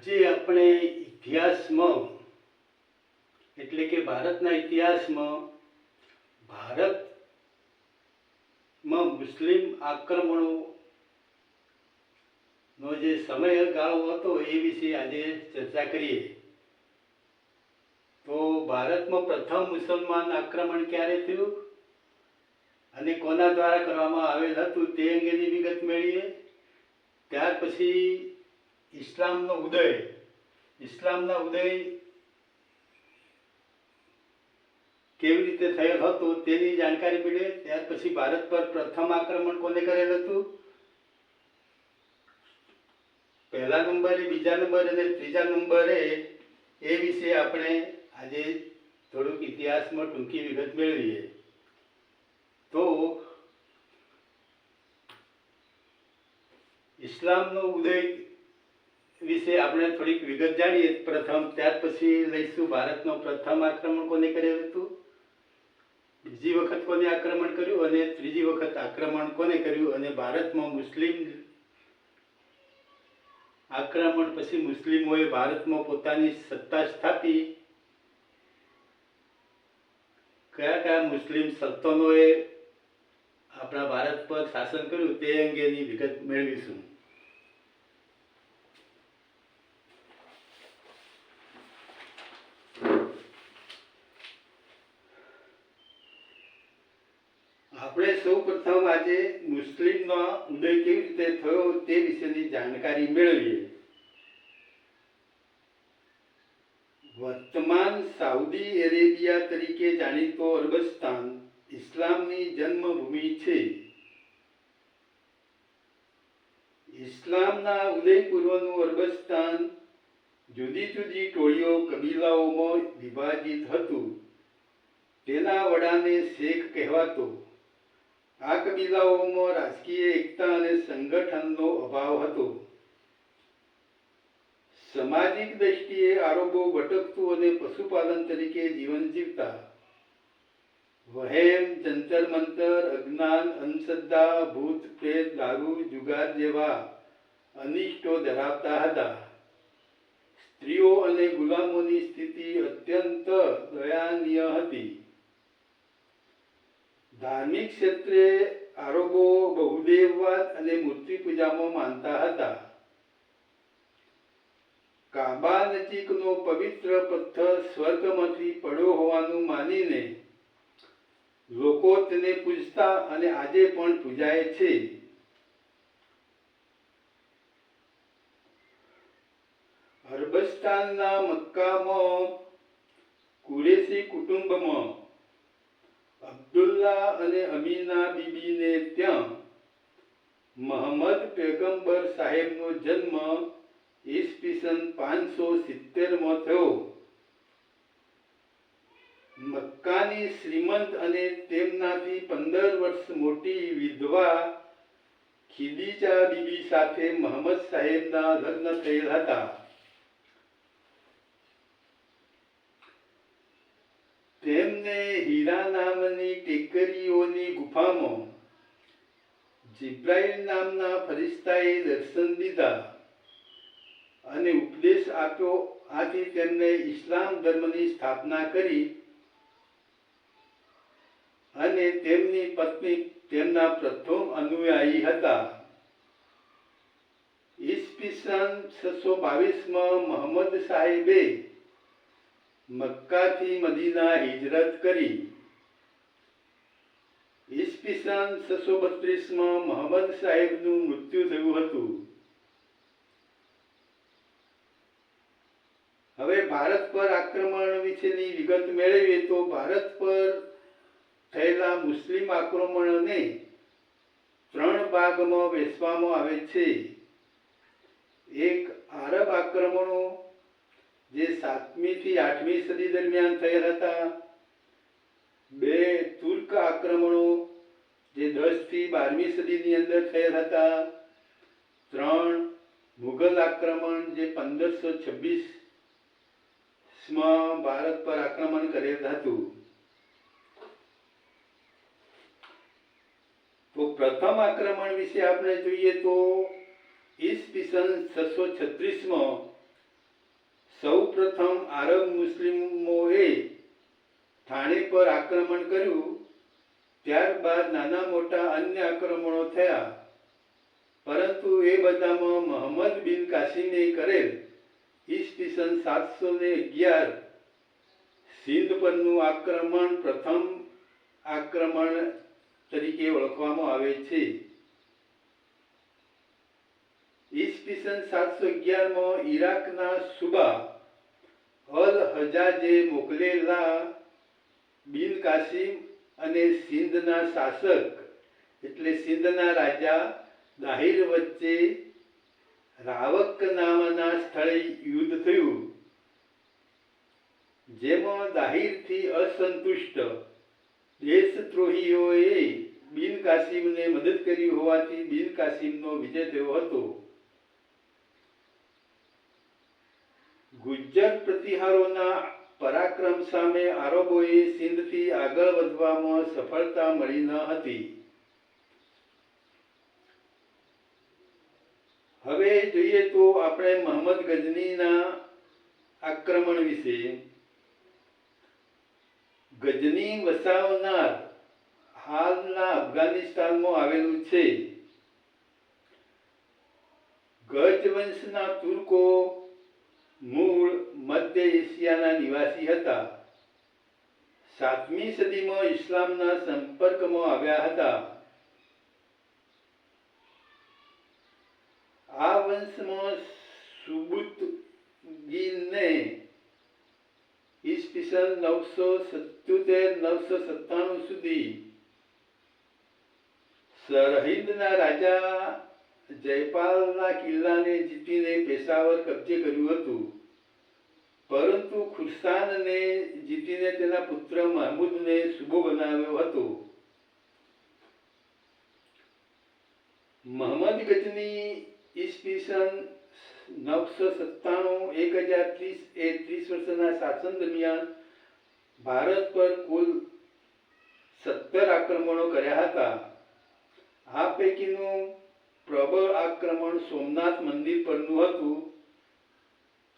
આજે આપણે ઇતિહાસમાં, એટલે કે ભારતના ઇતિહાસમાં, ભારતમાં મુસ્લિમ આક્રમણો નો જે સમયગાળો હતો એ વિશે આજે ચર્ચા કરીએ. તો ભારતમાં પ્રથમ મુસલમાન આક્રમણ ક્યારે થયું? અને કોના દ્વારા કરવામાં આવેલ હતું તે અંગેની વિગત મેળવીએ. ત્યાર પછી ઇસ્લામનો ઉદય. ઇસ્લામના ઉદય કેવી રીતે થયેલ હતો તેની જાણકારી મળે. ત્યાર પછી ભારત પર પ્રથમ આક્રમણ કોને કરેલ હતું? પહેલા નંબરે, બીજા નંબર અને ત્રીજા નંબરે એ વિશે આપણે આજે થોડુંક ઇતિહાસમાં ટૂંકી વિગત મેળવીએ. તો ઇસ્લામનો ઉદય વિશે આપણે થોડીક વિગત જાણીએ. પ્રથમ, ત્યાર પછી લઈશું ભારતનો પ્રથમ આક્રમણ કોને કરેલું હતું? બીજી વખત કોને આક્રમણ કર્યું અને ત્રીજી વખત આક્રમણ કોને કર્યું? અને ભારતમાં મુસ્લિમ આક્રમણ પછી મુસ્લિમોએ ભારતમાં પોતાની સત્તા સ્થાપી. કયા કયા મુસ્લિમ સલ્તનોએ આપણા ભારત પર શાસન કર્યું તે અંગેની વિગત મેળવીશું આપણે સૌ પ્રથમ આજે મુસ્લિમનો ઉદય કેવી રીતે થયો તે વિશેની જાણકારી મેળવીએ વર્તમાન સાઉદી અરેબિયા તરીકે જાણીતો અરબસ્તાન ઇસ્લામની જન્મભૂમિ છે ઇસ્લામના ઉદય અરબસ્તાન જુદી જુદી ટોળીઓ કબીલાઓમાં વિભાજિત હતું તેના વડાને શેખ કહેવાતો આ કબીલાઓમાં રાજકીય એકતા અને સંગઠનનો અભાવ હતો. સામાજિક દ્રષ્ટિએ આરોગો ભટકતું અને પશુપાલન તરીકે જીવન જીવતા. વહેમ જંતર મંતર, અજ્ઞાન, અંધશ્રદ્ધા, ભૂત, પ્રેત, દારૂ, જુગાર જેવા અનિષ્ટો ધરાવતા હતા. સ્ત્રીઓ અને ગુલામોની સ્થિતિ અત્યંત દયાનીય હતી. ધાર્મિક ક્ષેત્રે આરોગો બહુદેવવાદ અને મૂર્તિ પૂજામાં માનતા હતા. કાબા નજીકનો પવિત્ર પથ્થર સ્વર્ગમાંથી પડ્યો હોવાનું માનીને લોકો તેને પૂજતા અને આજે પણ પૂજાય છે. હર્બસ્તાનના મક્કામાં કુરેશી કુટુંબમાં અબ્દુલ્લા અને અમીના બીબીને ત્યાં મહમ્મદ પેગંબર સાહેબનો જન્મ ઈસવીસન પાંચસો સિત્તેરમાં થયો. મક્કાની શ્રીમંત અને તેમનાથી પંદર વર્ષ મોટી વિધવા ખિદીજા બીબી સાથે મહમ્મદ સાહેબના લગ્ન થયેલ હતા. તેમને હીરા નામની ટેકરીઓની ગુફામાં જિબ્રાઇલ નામના ફરિશ્તાએ દર્શન દીધા અને ઉપદેશ આપ્યો. આથી તેમને ઇસ્લામ ધર્મની સ્થાપના કરી અને તેમની પત્ની તેમના પ્રથમ અનુયાયી હતા. ઈસવીસન છસો બાવીસમાં મોહમ્મદ સાહેબે મક્કાથી મદીના હિજરત કરી. ઈસવીસન છસો બત્રીસમાં મોહમ્મદ સાહેબનું મૃત્યુ થયું હતું. હવે ભારત પર આક્રમણ વિશેની વિગત મેળવીએ તો ભારત પર થયેલા મુસ્લિમ આક્રમણને ત્રણ ભાગમાં વહેંચવામાં આવે છે. એક આરબ આક્રમણો જે સાતમી થી આઠમી સદી દરમિયાન થયેલ હતા, બે તુર્ક આક્રમણો જે દસથી બારમી સદીની અંદર થયેલ હતા, ત્રણ મુઘલ આક્રમણ જે પંદરસો છવ્વીસમાં ભારત પર આક્રમણ કરેલ હતું. તો પ્રથમ આક્રમણ વિશે આપણે જોઈએ તો ઈસવીસન છસો છત્રીસમાં સૌ પ્રથમ આરબ મુસ્લિમોએ થાણે પર આક્રમણ કર્યું. ત્યારબાદ નાના મોટા અન્ય આક્રમણો થયા. પરંતુ એ બધામાં મોહમ્મદ બિન કાશીને કરેલ ઈસવીસન સાતસો ને અગિયાર સિંધ પરનું આક્રમણ પ્રથમ આક્રમણ તરીકે ઓળખવામાં આવે છે. ઈસવીસન સાતસો અગિયારમાં ઈરાકના સુબા અલ હજાજે મોકલેલા બિન કાસિમ અને સિંધના શાસક, એટલે સિંધના રાજા દાહિર વચ્ચે રાવક નામના સ્થળે યુદ્ધ થયું. જેમાં દાહિરથી અસંતુષ્ટ દેશદ્રોહીઓએ બિન કાસિમને મદદ કરી હોવાથી બિન કાસિમનો વિજય થયો હતો. ગુજ્જર પ્રતિહારોના પરાક્રમ સામે આરબોએ સિંધથી આગળ વધવામાં સફળતા મળી ન હતી. હવે જોઈએ તો આપણે મોહમ્મદ ગજનીના આક્રમણ વિશે. ગજની વસાવનાર હાલના અફઘાનિસ્તાનમાં આવેલું છે. ગજ વંશના તુર્કો મૂળ મધ્ય એશિયાના નિવાસી હતા. સાતમી સદીમાં ઇસ્લામના સંપર્કમાં આવ્યા હતા. આ વંશમાં સુબુતગીનને ઈસવીસન નવસો સત્યોતેર, નવસો સત્તાણું સુધી સરહિંદના રાજા જયપાલના કિલ્લાને જીતીને પેશાવર કબજે કર્યું હતું. પરંતુ ખુરસાનને જીતીને તેના પુત્ર મહમૂદને સુબો બનાવ્યો હતો. મહમદ ગજની ઈસવીસન નવસો સત્તાણું એક હજાર ત્રીસ એ ત્રીસ વર્ષના શાસન દરમિયાન ભારત પર કુલ સત્તર આક્રમણો કર્યા હતા. આ પૈકીનું પ્રબળ આક્રમણ સોમનાથ મંદિર પરનું હતું.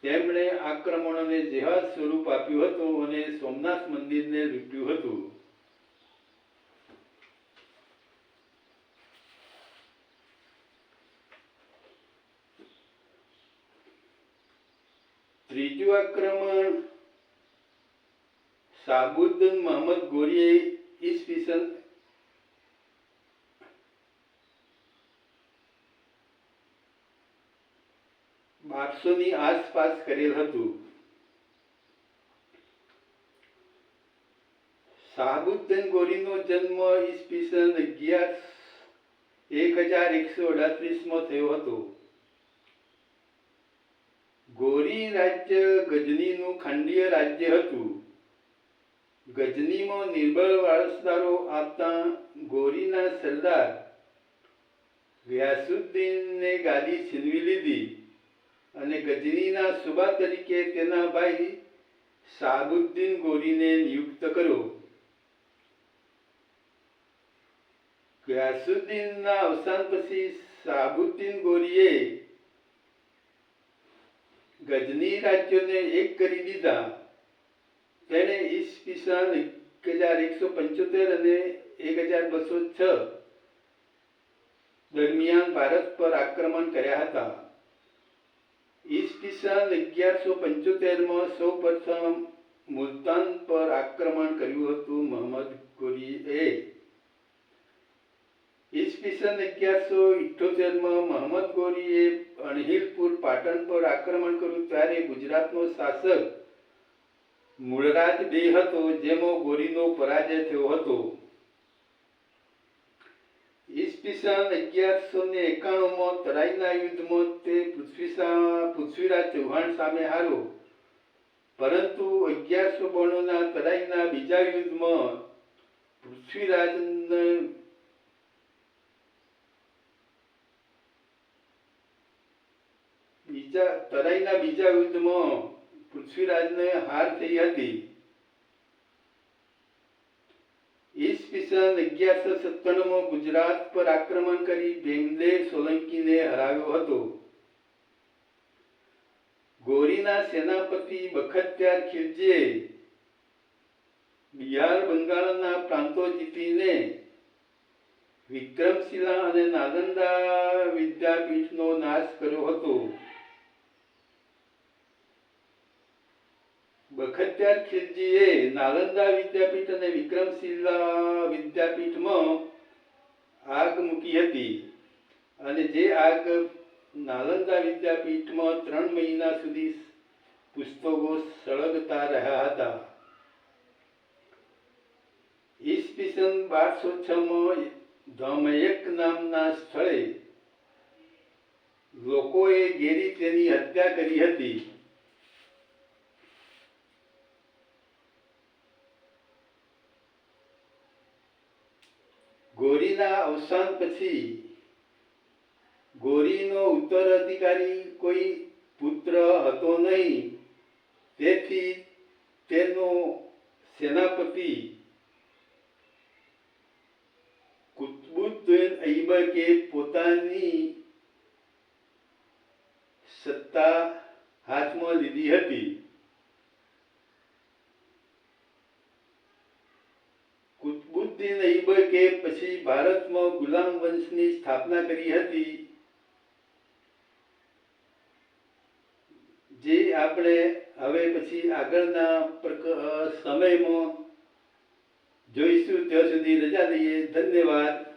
તેમણે આક્રમણોને જેહાદ સ્વરૂપ આપ્યું હતું અને સોમનાથ મંદિરને લૂંટ્યું હતું. ત્રીજું આક્રમણ, સાબુદ્દીન મહમદ ગોરીએ ઈસવીસન બારસો ની આસપાસ કરેલ હતું. શાહબુદ્દીન ગોરીનો જન્મ ઈસવીસન અગિયાર એક હજાર એકસો અડત્રીસમાં થયો હતો. ગોરી રાજ્ય ગજનીનું ખંડીય રાજ્ય હતું. ગજનીમાં નિર્બળ વારસદારો આપતા ગોરીના સરદાર વ્યાસુદ્દીનને ગાદી છીનવી લીધી. અને ગજનીના સુબા તરીકે તેના ભાઈ સાબુદ્દીન ગોરીને નિયુક્ત કર્યો. ગ્યાસુદ્દીનના અવસાન પછી સાબુદ્દીન ગોરીએ ગજની રાજ્યોને એક કરી દીધા. તેણે ઈસવીસન એક હજાર એકસો પંચોતેર અને એક હજાર બસો છ દરમિયાન ભારત પર આક્રમણ કર્યા હતા. ઈસવીસન અગિયારસો પંચોતેરમાં સૌ પ્રથમ મુલતાન પર આક્રમણ કર્યું હતું મોહમ્મદ ગોરીએ. ઈસવીસન અગિયારસો ઇઠ્ઠોતેરમાં મોહમ્મદ ગોરીએ અણહિલપુર પાટણ પર આક્રમણ કર્યું ત્યારે ગુજરાતનો શાસક મૂળરાજ બે હતો, જેમાં ગોરીનો પરાજય થયો હતો. ઈસવીસન અગિયારસો ને એકાણુંમાં તરાઈના પૃથ્વીરાજ ચૌહાણ તરાઈના બીજા યુદ્ધમાં પૃથ્વીરાજને હાર થઈ હતી. ઈસવીસન અગિયારસો સત્તાણુંમાં ગુજરાત પર આક્રમણ કરી ભીમદેવ સોલંકીને હરાવ્યો હતો. ગોરીના સેનાપતિ બખત્યાર ખિલજીએ બિહાર બંગાળના પ્રાંતો જીતીને વિક્રમશિલા અને નાલંદા વિદ્યાપીઠનો નાશ કર્યો હતો. બખત્યાર ખિલજીએ નાલંદા વિદ્યાપીઠ અને વિક્રમશિલા વિદ્યાપીઠમાં આગ મૂકી હતી. અને જે આગ નાલંદા વિદ્યાપીઠમાં ત્રણ મહિના સુધી પુસ્તકો સળગતા રહ્યા હતા. ઈસવીસન બારસો છમાં ધમયક નામના સ્થળે લોકોએ ઘેરી તેની હત્યા કરી હતી. ગોરીના અવસાન પછી ગોરીનો ઉત્તરાધિકારી કોઈ પુત્ર હતો નહીં. તેથી તેનો સેનાપતિ કુતબુદ્દીન ઐબકે પોતાની સત્તા હાથમાં લીધી હતી કુતબુદ્દીન ઐબકે પછી ભારતમાં ગુલામ વંશની સ્થાપના કરી હતી, જે આપણે હવે પછી આગળના સમયમાં જોઈશું, ત્યાં સુધી રજા દઈએ ધન્યવાદ.